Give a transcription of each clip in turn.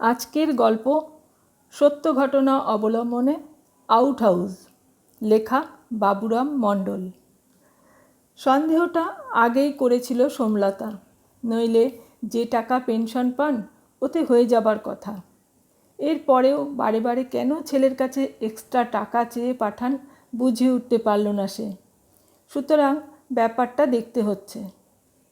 আজকের গল্প সত্য ঘটনা অবলম্বনে আউট হাউস, লেখা বাবুরাম মণ্ডল। সন্দেহটা আগেই করেছিল সোমলতা, নইলে যে টাকা পেনশন পান ওতে হয়ে যাবার কথা। এরপরেও বারে বারে কেন ছেলের কাছে এক্সট্রা টাকা চেয়ে পাঠান বুঝে উঠতে পারল না সে। সুতরাং ব্যাপারটা দেখতে হচ্ছে।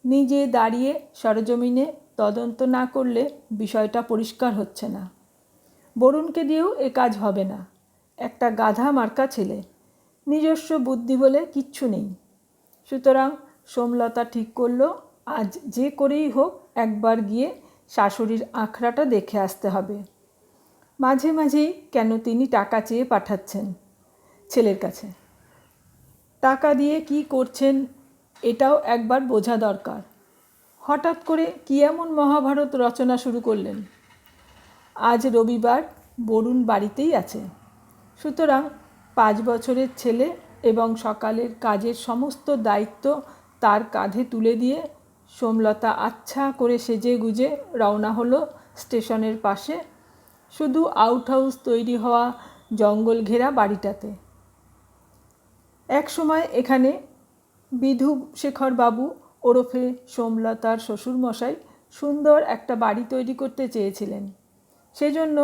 নিজে দাঁড়িয়ে সরজমিনে তদন্ত না করলে বিষয়টা পরিষ্কার হচ্ছে না। বরুণকে দিয়েও এ কাজ হবে না। একটা গাধা মার্কা ছেলে। নিজস্ব বুদ্ধি বলে কিচ্ছু নেই। সুতরাং সোমলতা ঠিক করল, আজ যে করেই হোক একবার গিয়ে শাশুড়ির আখড়াটা দেখে আসতে হবে। মাঝে মাঝেই কেন তিনি টাকা চেয়ে পাঠাচ্ছেন ছেলের কাছে। টাকা দিয়ে কি করছেন, এটাও একবার বোঝা দরকার। হঠাৎ করে কী এমন মহাভারত রচনা শুরু করলেন? আজ রবিবার বরুণ বাড়িতেই আছে। সুতরাং পাঁচ বছরের ছেলে এবং সকালের কাজের সমস্ত দায়িত্ব তার কাঁধে তুলে দিয়ে সোমলতা আচ্ছা করে সেজে গুজে রওনা হলো স্টেশনের পাশে। শুধু আউট হাউস তৈরি হওয়া জঙ্গল ঘেরা বাড়িটাতে। এক সময় এখানে বিধু শেখর বাবু ওরফে সোমলতার শ্বশুরমশাই সুন্দর একটা বাড়ি তৈরি করতে চেয়েছিলেন। সেজন্য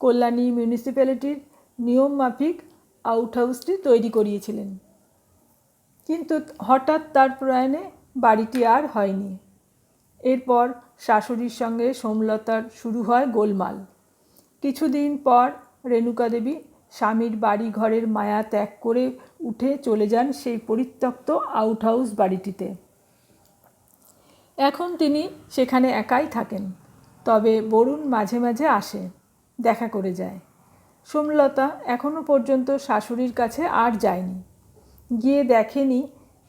কল্যাণী মিউনিসিপ্যালিটির নিয়ম মাফিক আউট হাউসটি তৈরি করিয়েছিলেন। কিন্তু হঠাৎ তার প্রয়াণে বাড়িটি আর হয়নি। এরপর শাশুড়ির সঙ্গে সোমলতার শুরু হয় গোলমাল। কিছুদিন পর রেণুকা দেবী স্বামীর বাড়ি ঘরের মায়া ত্যাগ করে উঠে চলে যান সেই পরিত্যক্ত আউট হাউস বাড়িটিতে। এখন তিনি সেখানে একাই থাকেন, তবে বরুণ মাঝে মাঝে আসে, দেখা করে যায়। সোমলতা এখনও পর্যন্ত শাশুড়ির কাছে আর যায়নি। গিয়ে দেখেনি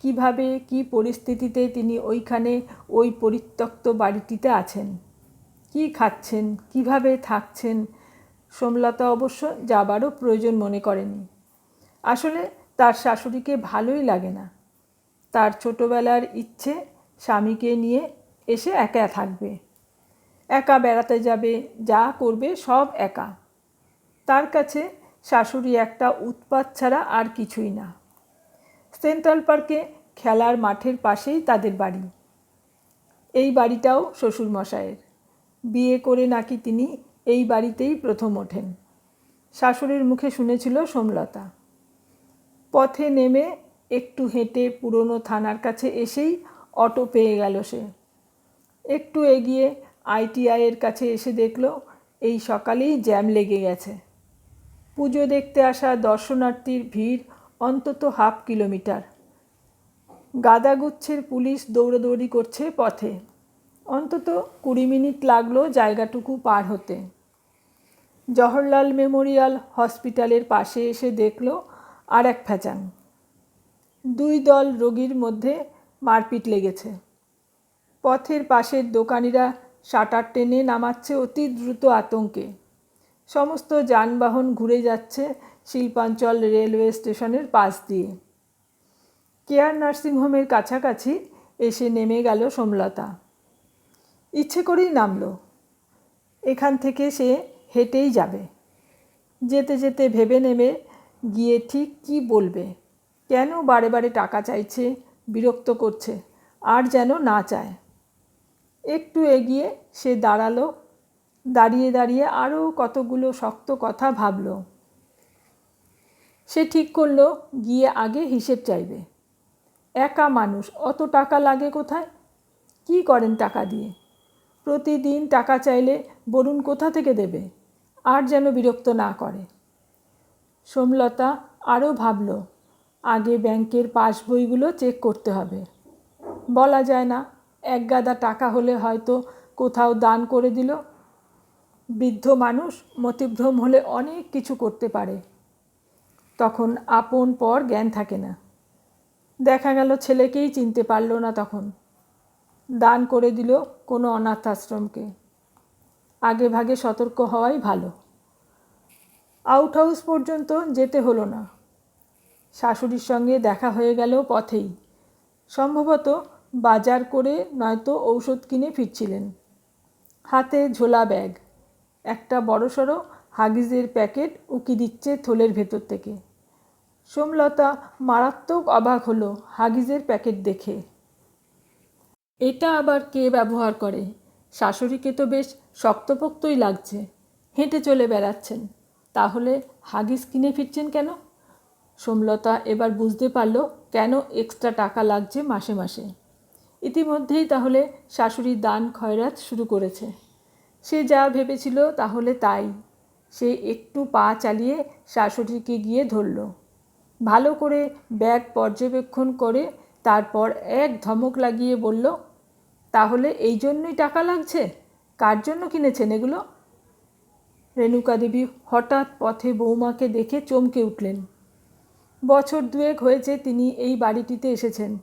কীভাবে, কি পরিস্থিতিতে তিনি ওইখানে ওই পরিত্যক্ত বাড়িটিতে আছেন। কি খাচ্ছেন, কীভাবে থাকছেন, সোমলতা অবশ্য যাবারও প্রয়োজন মনে করেনি। আসলে তার শাশুড়িকে ভালোই লাগে না। তার ছোটোবেলার ইচ্ছে স্বামীকে নিয়ে এসে একা থাকবে। একা বেড়াতে যাবে, যা করবে সব একা। তার কাছে শাশুড়ি একটা উৎপাত ছাড়া আর কিছুই না। সেন্ট্রাল পার্কে খেলার মাঠের পাশেই তাদের বাড়ি। এই বাড়িটাও শ্বশুরমশায়ের বিয়ে করে নাকি তিনি এই বাড়িতেই প্রথম ওঠেন। শাশুড়ির মুখে শুনেছিল সোমলতা। পথে নেমে একটু হেঁটে পুরনো থানার কাছে এসেই অটো পেয়ে গেল সে। একটু এগিয়ে আইটিআইয়ের কাছে এসে দেখল, এই সকালেই জ্যাম লেগে গেছে। পুজো দেখতে আসা দর্শনার্থীর ভিড় অন্তত হাফ কিলোমিটার। গাদাগুচ্ছের পুলিশ দৌড়দৌড়ি করছে পথে। অন্তত কুড়ি মিনিট লাগল জায়গাটুকু পার হতে। জওহরলাল মেমোরিয়াল হসপিটালের পাশে এসে দেখল আর এক ফ্যাচাং দুই দল রোগীর মধ্যে মারপিট লেগেছে। পথের পাশের দোকানিরা শাটার টেনে নামাচ্ছে অতি দ্রুত আতঙ্কে। সমস্ত যানবাহন ঘুরে যাচ্ছে শিল্পাঞ্চল রেলওয়ে স্টেশনের পাশ দিয়ে। কেয়ার নার্সিংহোমের কাছাকাছি এসে নেমে গেল সোমলতা। ইচ্ছে করেই নামল। এখান থেকে সে হেঁটেই যাবে। যেতে যেতে ভেবে নেবে গিয়ে ঠিক কি বলবে। কেন বারে বারে টাকা চাইছে? বিরক্ত করছে, আর যেন না চায়। একটু এগিয়ে সে দাঁড়াল, দাঁড়িয়ে দাঁড়িয়ে আরও কতগুলো শক্ত কথা ভাবল। সে ঠিক করল, গিয়ে আগে হিসেব চাইবে। একা মানুষ, অত টাকা লাগে কোথায়? কি করেন টাকা দিয়ে? প্রতিদিন টাকা চাইলে বরুণ কোথা থেকে দেবে? আর যেন বিরক্ত না করে। সোমলতা আরও ভাবল আগে ব্যাংকের পাসবইগুলো চেক করতে হবে। বলা যায় না, এক গাদা টাকা হলে হয়তো কোথাও দান করে দিল। বৃদ্ধ মানুষ মতিভ্রম হলে অনেক কিছু করতে পারে। তখন আপন পর জ্ঞান থাকে না। দেখা গেল ছেলেকেই চিনতে পারল না তখন। দান করে দিল কোনো অনাথ আশ্রমকে। আগে ভাগে সতর্ক হওয়াই ভালো। আউট হাউস পর্যন্ত যেতে হলো না। শাশুড়ির সঙ্গে দেখা হয়ে গেল পথেই। সম্ভবত বাজার করে নয়তো ঔষধ কিনে ফিরছিলেন। হাতে ঝোলা ব্যাগ, একটা বড়সড় হাগিজের প্যাকেট উকি দিচ্ছে থলের ভেতর থেকে। সোমলতা মারাত্মক অবাক হলো হাগিজের প্যাকেট দেখে। এটা আবার কে ব্যবহার করে? শাশুড়িকে তো বেশ শক্তপোক্তই লাগছে। হেঁটে চলে বেড়াচ্ছেন। তাহলে হাগিস কিনে ফিরছেন কেন? সোমলতা এবার বুঝতে পারল কেন এক্সট্রা টাকা লাগছে মাসে মাসে। ইতিমধ্যেই তাহলে শাশুড়ি দান খয়রাত শুরু করেছে। সে যা ভেবেছিল তাহলে তাই। সে একটু পা চালিয়ে শাশুড়িকে গিয়ে ধরল। ভালো করে ব্যাগ পর্যবেক্ষণ করে তারপর এক ধমক লাগিয়ে বলল, তাহলে এই জন্যই টাকা লাগছে? কার জন্য কিনেছেন এগুলো? রেণুকা দেবী হঠাৎ পথে বৌমাকে দেখে চমকে উঠলেন। বছর দুয়েক হয়েছে তিনি এই বাড়িটিতে এসেছেন।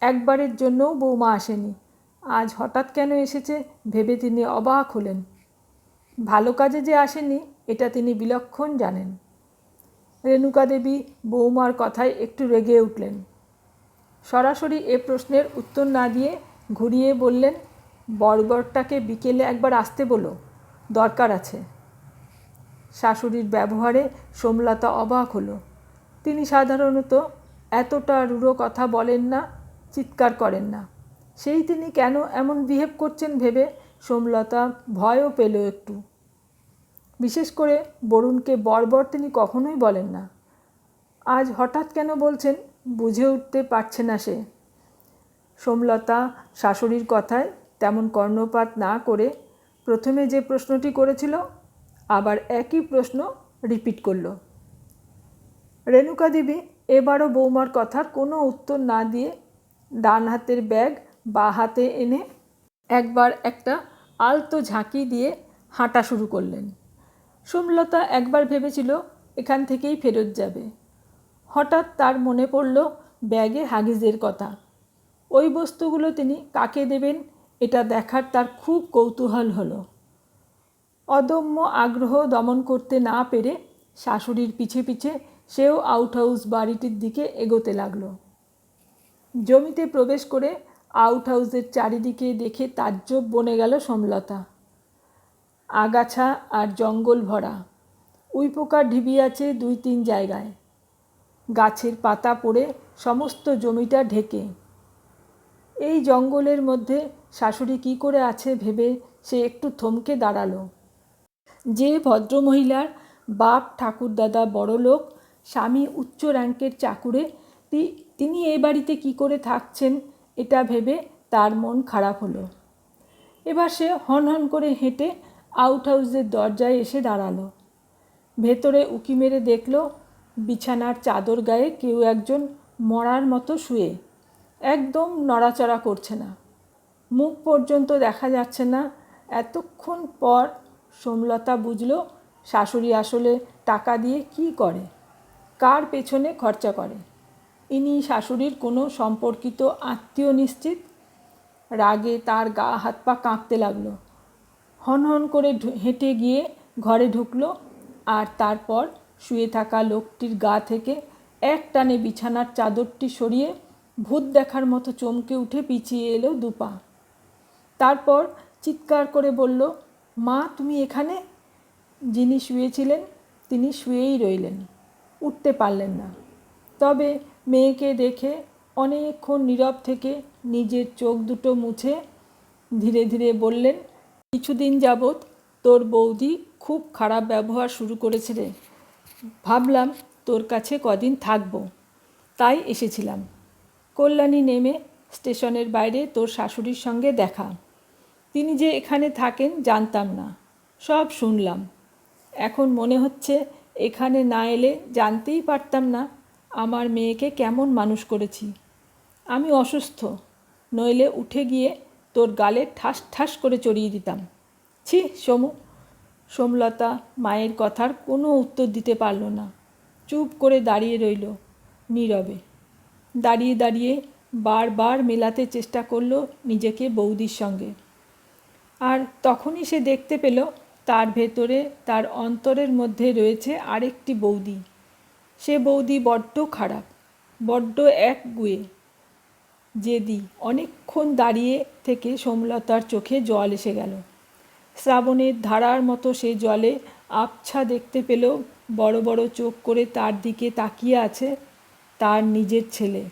একবারের জন্যও বৌমা আসেনি। আজ হঠাৎ কেন এসেছে ভেবে তিনি অবাক হলেন। ভালো কাজে যে আসেনি, এটা তিনি বিলক্ষণ জানেন। রেণুকা দেবী বৌমার কথায় একটু রেগে উঠলেন। সরাসরি এ প্রশ্নের উত্তর না দিয়ে ঘুরিয়ে বললেন বর্বরটাকে বিকেলে একবার আসতে বলো, দরকার আছে। শাশুড়ির ব্যবহারে সোমলতা অবাক হলো। তিনি সাধারণত এতটা রূঢ় কথা বলেন না, চিৎকার করেন না। সেই তিনি কেন এমন বিহেভ করছেন ভেবে সোমলতা ভয়ও পেল একটু। বিশেষ করে বরুণকে বর্বর তিনি কখনোই বলেন না। আজ হঠাৎ কেন বলছেন, বুঝে উঠতে পারছে না সে। সোমলতা শাশুড়ির কথায় তেমন কর্ণপাত না করে প্রথমে যে প্রশ্নটি করেছিল, আবার একই প্রশ্ন রিপিট করল। রেণুকা দেবী এবারও বৌমার কথার কোনো উত্তর না দিয়ে ডান হাতের ব্যাগ বা হাতে এনে একবার একটা আলতো ঝাঁকি দিয়ে হাঁটা শুরু করলেন। সোমলতা একবার ভেবেছিল এখান থেকেই ফেরত যাবে। হঠাৎ তার মনে পড়ল ব্যাগে হাগিজের কথা। ওই বস্তুগুলো তিনি কাকে দেবেন এটা দেখার তার খুব কৌতূহল হলো। অদম্য আগ্রহ দমন করতে না পেরে শাশুড়ির পিছে পিছে সেও আউট হাউস বাড়িটির দিকে এগোতে লাগল। জমিতে প্রবেশ করে আউট হাউসের চারিদিকে দেখে তাজ্জব বনে গেল সমলতা। আগাছা আর জঙ্গল ভরা। উইপোকার ঢিবি আছে দুই তিন জায়গায়। গাছের পাতা পড়ে সমস্ত জমিটা ঢেকে। এই জঙ্গলের মধ্যে শাশুড়ি কি করে আছে ভেবে সে একটু থমকে দাঁড়াল। যে ভদ্রমহিলার বাপ ঠাকুরদাদা বড় লোক স্বামী উচ্চ র্যাঙ্কের চাকুরে তিনি এই বাড়িতে কি করে থাকছেন এটা ভেবে তার মন খারাপ হলো। এবার সে হন হন করে হেঁটে আউট হাউসের দরজায় এসে দাঁড়াল। ভেতরে উকি মেরে দেখল বিছানার চাদর গায়ে কেউ একজন মরার মতো শুয়ে। একদম নড়াচড়া করছে না। মুখ পর্যন্ত দেখা যাচ্ছে না। এতক্ষণ পর সোমলতা বুঝল শাশুড়ি আসলে টাকা দিয়ে কি করে। কার পেছনে খরচা করে? ইনি শাশুড়ির কোনো সম্পর্কিত আত্মীয় নিশ্চিত? রাগে তার গা হাত পা কাঁপতে লাগল। হন হন করে হেঁটে গিয়ে ঘরে ঢুকলো আর তারপর শুয়ে থাকা লোকটির গা থেকে এক টানে বিছানার চাদরটি সরিয়ে ভূত দেখার মতো চমকে উঠে পিছিয়ে এলো দুপা তারপর চিৎকার করে বলল, মা, তুমি এখানে? যিনি শুয়েছিলেন, তিনি শুয়েই রইলেন। উঠতে পারলেন না। তবে মেয়েকে দেখে অনেকক্ষণ নীরব থেকে নিজের চোখ দুটো মুছে ধীরে ধীরে বললেন, কিছুদিন যাবৎ তোর বৌদি খুব খারাপ ব্যবহার শুরু করেছে রে। ভাবলাম তোর কাছে কদিন থাকব। তাই এসেছিলাম। কল্যাণী নেমে স্টেশনের বাইরে তোর শাশুড়ির সঙ্গে দেখা। তিনি যে এখানে থাকেন জানতাম না। সব শুনলাম। এখন মনে হচ্ছে এখানে না এলে জানতেই পারতাম না আমার মেয়েকে কেমন মানুষ করেছি। আমি অসুস্থ, নইলে উঠে গিয়ে তোর গালে ঠাস ঠাস করে চড়িয়ে দিতাম। ছি, সমু। সোমলতা মায়ের কথার কোনো উত্তর দিতে পারল না। চুপ করে দাঁড়িয়ে রইল নীরবে। দাঁড়িয়ে দাঁড়িয়ে বারবার মেলাতে চেষ্টা করল নিজেকে বৌদির সঙ্গে। আর তখনই সে দেখতে পেল তার ভেতরে, তার অন্তরের মধ্যে রয়েছে আরেকটি বৌদি। সে বৌদি বড্ড খারাপ, বড্ড এক গুয়ে জেদি। অনেকক্ষণ দাঁড়িয়ে থেকে সোমলতার চোখে জল এসে গেল। শ্রাবণের ধারার মতো সে জলে আবছা দেখতে পেল, বড় বড় চোখ করে তার দিকে তাকিয়ে আছে তার নিজের ছেলে।